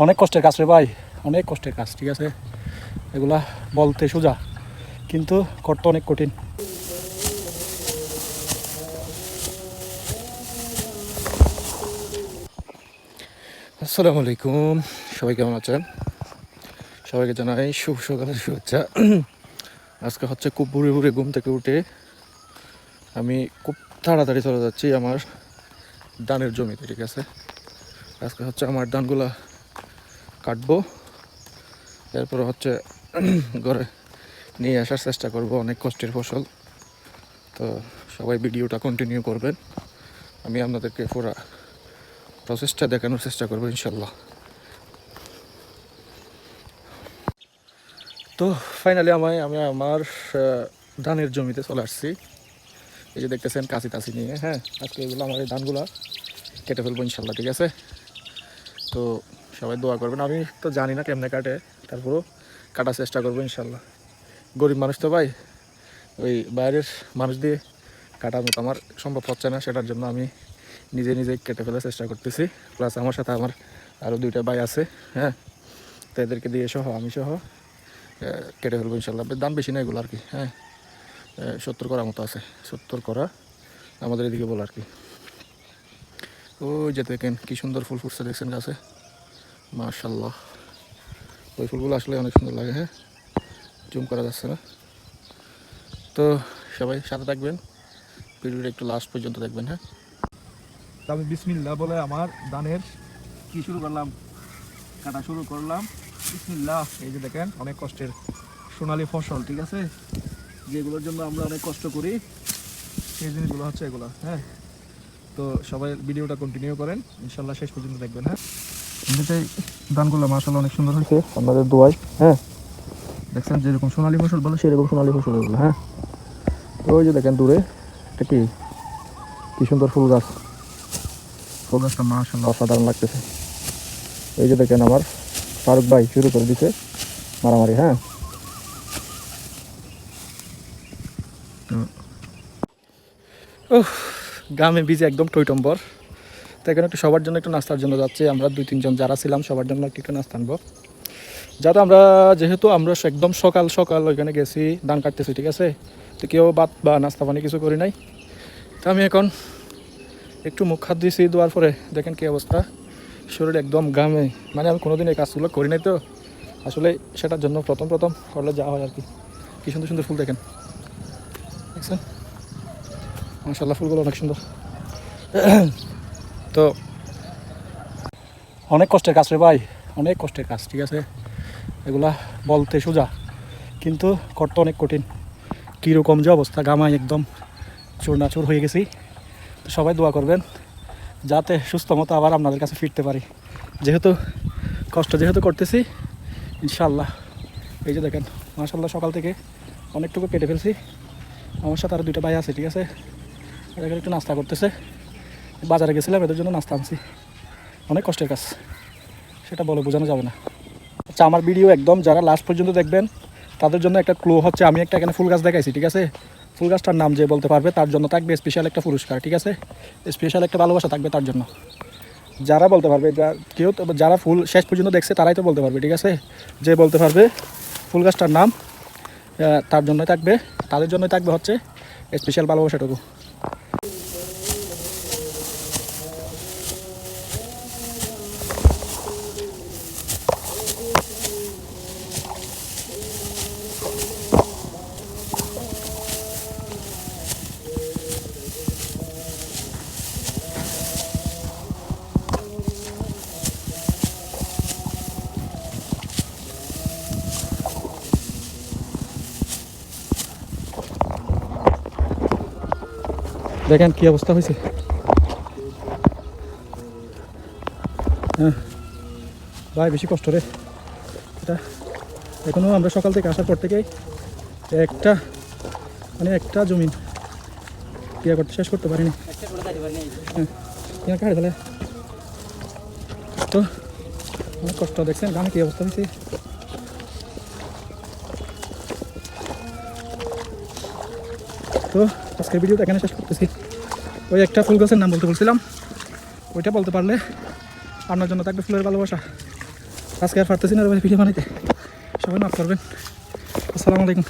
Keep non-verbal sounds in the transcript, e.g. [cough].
অনেক কষ্টের কাজ রে ভাই, অনেক কষ্টের কাজ, ঠিক আছে? এগুলা বলতে সোজা, কিন্তু করতে অনেক কঠিন। আসসালামু আলাইকুম, সবাই কেমন আছেন? সবাইকে জানাই শুভ সকালের শুভেচ্ছা। আজকে হচ্ছে খুব ভোরে ভোরে ঘুম থেকে উঠে আমি খুব তাড়াতাড়ি চলে যাচ্ছি আমার ধানের জমিতে, ঠিক আছে? আজকে হচ্ছে আমার ধানগুলা কাটবো। এরপর হচ্ছে [clears throat] ঘরে নিয়ে আসার চেষ্টা করব অনেক কষ্টের ফসল। তো সবাই ভিডিওটা কন্টিনিউ করবেন। আমি আপনাদেরকে পুরা প্রসেসটা দেখানোর চেষ্টা করব ইনশাল্লাহ। তো ফাইনালি আমায় আমি আমার ধানের জমিতে চলে আসছি। এই যে দেখতেছেন কাশি টাসি নিয়ে হ্যাঁ? আজকে এগুলো আমার এই ধানগুলা কেটে ফেলব ইনশাল্লাহ, ঠিক আছে? তো সবাই দোয়া করবেন। আমি তো জানি না কেমনে কাটে, তারপরেও কাটার চেষ্টা করব ইনশাল্লাহ। গরিব মানুষ তো ভাই, ওই বাইরের মানুষ দিয়ে কাটার মতো আমার সম্ভব হচ্ছে না, সেটার জন্য আমি নিজে নিজে কেটে ফেলার চেষ্টা করতেছি। প্লাস আমার সাথে আমার আরও দুইটা ভাই আছে হ্যাঁ? তো এদেরকে দিয়ে সহ, আমি সহ কেটে ফেলব ইনশাল্লাহ। দাম বেশি না এগুলো আর কি হ্যাঁ? সত্তর করার মতো আছে, সত্তর করা আমাদের এদিকে বলো আর কি। ওই যেতে কেন কি সুন্দর ফুল ফুটছে, দেখছেন গাছে? মাশাল্লাহ ওই ফুলগুলো আসলে অনেক সুন্দর লাগে হ্যাঁ? জুম করা যাচ্ছে না। তো সবাই সাথে থাকবেন। ভিডিওটা একটু লাস্ট পর্যন্ত দেখবেন হ্যাঁ? তো আমি বিসমিল্লা বলে আমার দানের কি শুরু করলাম? কাটা শুরু করলাম। বিসমিল্লা এই যে দেখেন, অনেক কষ্টের সোনালি ফসল, ঠিক আছে? যেগুলোর জন্য আমরা অনেক কষ্ট করি, সেই জিনিসগুলো হচ্ছে এগুলো হ্যাঁ? তো সবাই ভিডিওটা কন্টিনিউ করেন। ইনশাল্লাহ শেষ পর্যন্ত দেখবেন হ্যাঁ? এমনিতে ধানগুলো মাসাল্লাহ অনেক সুন্দর হয়েছে আপনাদের দোয়াই হ্যাঁ। দেখছেন যেরকম সোনালি ফসল বলে? সেরকম সোনালি ফসল এগুলো হ্যাঁ। তো ওই যে দেখেন দূরে এটা কি? কি সুন্দর ফুল গাছ। ফুল গাছটা মাসাল্লাহ অসাধারণ লাগতেছে। এই যে দেখেন আমার ফারুক ভাই শুরু করে দিছে মারামারি হ্যাঁ। গ্রামে বীজে একদম টইটম্বর। তো এখানে একটু সবার জন্য একটু নাস্তার জন্য যাচ্ছি। আমরা দুই, তিনজন যারা ছিলাম, সবার জন্য একটু একটু নাস্তা আনব। যাতে আমরা, যেহেতু আমরা একদম সকাল সকাল ওইখানে গেছি, ধান কাটতেছি, ঠিক আছে? তো কেউ বাদ বা নাস্তা পানি কিছু করি নাই। তো আমি এখন একটু মুখ হাত দিয়েছি দেওয়ার পরে। দেখেন কি অবস্থা। শরীর একদম গামে মানে আমি কোনোদিন এই কাজগুলো করি নাই তো। আসলে সেটার জন্য প্রথম প্রথম করলে যাওয়া হয় আর কি। কি সুন্দর সুন্দর ফুল দেখেন। দেখছেন? মাসাল্লাহ ফুলগুলো অনেক সুন্দর। তো অনেক কষ্টের কাজ রে ভাই, অনেক কষ্টের কাজ, ঠিক আছে? এগুলা বলতে সোজা, কিন্তু করতে অনেক কঠিন। কীরকম যে অবস্থা গামায় একদম চূর্ণাচুর হয়ে গেছি। তো সবাই দোয়া করবেন, যাতে সুস্থ মতো আবার আপনাদের কাছে ফিরতে পারি। যেহেতু কষ্ট যেহেতু করতেছি ইনশাল্লাহ এই যে দেখেন মাসাল্লাহ সকাল থেকে অনেকটুকু কেটে ফেলছি। আমার সাথে আরও দুইটা ভাই আছে, ঠিক আছে? এরা একটু নাস্তা করতেছে। বাজারে গেছিলাম, এদের জন্য নাস্তা আনছি। অনেক কষ্টের কাজ। সেটা বলে বোঝানো যাবে না। আচ্ছা আমার ভিডিও একদম, যারা লাস্ট পর্যন্ত দেখবেন, তাদের জন্য একটা ক্লো হচ্ছে, আমি একটা এখানে ফুল গাছ দেখাইছি, ঠিক আছে? ফুল গাছটার নাম যে বলতে পারবে, তার জন্য থাকবে স্পেশাল একটা পুরস্কার, ঠিক আছে? স্পেশাল একটা ভালোবাসা থাকবে তার জন্য। যারা বলতে পারবে কেউ যারা ফুল শেষ পর্যন্ত দেখছে, তারাই তো বলতে পারবে, ঠিক আছে? যে বলতে পারবে, ফুল গাছটার নাম তার জন্যই থাকবে, তাদের জন্যই থাকবে হচ্ছে স্পেশাল ভালোবাসাটুকু। দেখেন কি অবস্থা হয়েছে। হ্যাঁ। ভাই, বেশি কষ্ট রে। এটা এখনও আমরা সকাল থেকে আসার পর থেকেই একটা মানে একটা জমিন ইয়ে করতে শেষ করতে পারিনি। হ্যাঁ। কাটে তাহলে। তো, অনেক কষ্ট। দেখছেন গ্রামে কী অবস্থা হয়েছে? তো, আজকের ভিডিওটা এখানে শেষ করতেছি। ওই একটা ফুল গাছের নাম বলতে বলছিলাম। ওইটা বলতে পারলে আপনার জন্য থাকবে ফুলের ভালোবাসা। আজকে আর পারতেছি না ভিডিও বানাইতে সবাই মাফ করবেন। আসসালামু আলাইকুম।